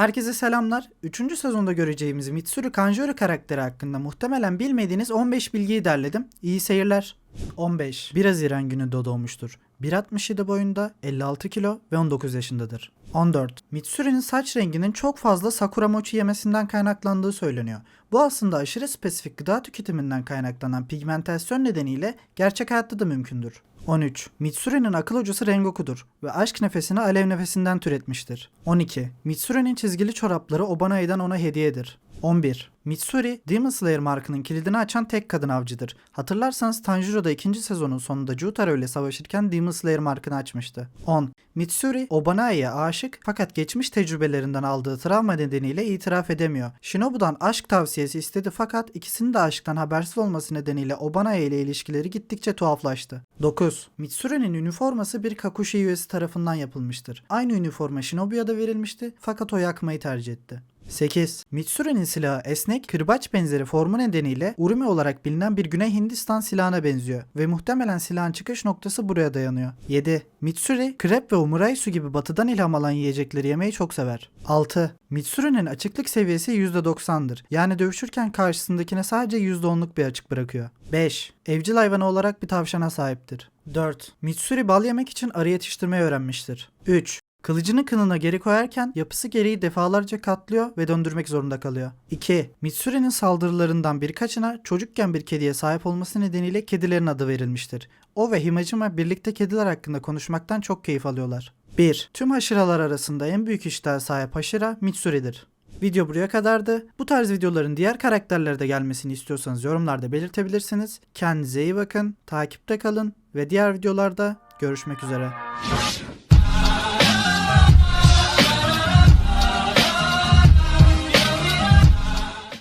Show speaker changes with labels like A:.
A: Herkese selamlar. 3. sezonda göreceğimiz Mitsuru Kanjuro karakteri hakkında muhtemelen bilmediğiniz 15 bilgiyi derledim. İyi seyirler. 15. 1 Haziran günü doğmuştur. 1.67 boyunda, 56 kilo ve 19 yaşındadır. 14. Mitsuru'nun saç renginin çok fazla sakura mochi yemesinden kaynaklandığı söyleniyor. Bu aslında aşırı spesifik gıda tüketiminden kaynaklanan pigmentasyon nedeniyle gerçek hayatta da mümkündür. 13. Mitsuru'nun akıl hocası Rengoku'dur ve aşk nefesini alev nefesinden türetmiştir. 12. Mitsuru'nun çizgili çorapları Obanai'den ona hediyedir. 11. Mitsuri, Demon Slayer markının kilidini açan tek kadın avcıdır. Hatırlarsanız Tanjiro'da ikinci sezonun sonunda Jutaro ile savaşırken Demon Slayer markını açmıştı. 10. Mitsuri, Obanai'ye aşık fakat geçmiş tecrübelerinden aldığı travma nedeniyle itiraf edemiyor. Shinobu'dan aşk tavsiyesi istedi fakat ikisinin de aşktan habersiz olması nedeniyle Obanai ile ilişkileri gittikçe tuhaflaştı. 9. Mitsuri'nin üniforması bir Kakushi üyesi tarafından yapılmıştır. Aynı üniforma Shinobu'ya da verilmişti fakat o yakmayı tercih etti. 8. Mitsuru'nun silahı esnek, kırbaç benzeri formu nedeniyle Urumi olarak bilinen bir Güney Hindistan silahına benziyor ve muhtemelen silahın çıkış noktası buraya dayanıyor. 7. Mitsuri, krep ve umuraisu gibi batıdan ilham alan yiyecekleri yemeyi çok sever. 6. Mitsuru'nun açıklık seviyesi %90'dır. Yani dövüşürken karşısındakine sadece %10'luk bir açık bırakıyor. 5. Evcil hayvanı olarak bir tavşana sahiptir. 4. Mitsuri bal yemek için arı yetiştirmeyi öğrenmiştir. 3. Kılıcını kınına geri koyarken yapısı gereği defalarca katlıyor ve döndürmek zorunda kalıyor. 2. Mitsuri'nin saldırılarından birkaçına çocukken bir kediye sahip olması nedeniyle kedilerin adı verilmiştir. O ve Himajima birlikte kediler hakkında konuşmaktan çok keyif alıyorlar. 1. Tüm haşıralar arasında en büyük iştaha sahip haşıra Mitsuri'dir. Video buraya kadardı. Bu tarz videoların diğer karakterlere de gelmesini istiyorsanız yorumlarda belirtebilirsiniz. Kendinize iyi bakın, takipte kalın ve diğer videolarda görüşmek üzere.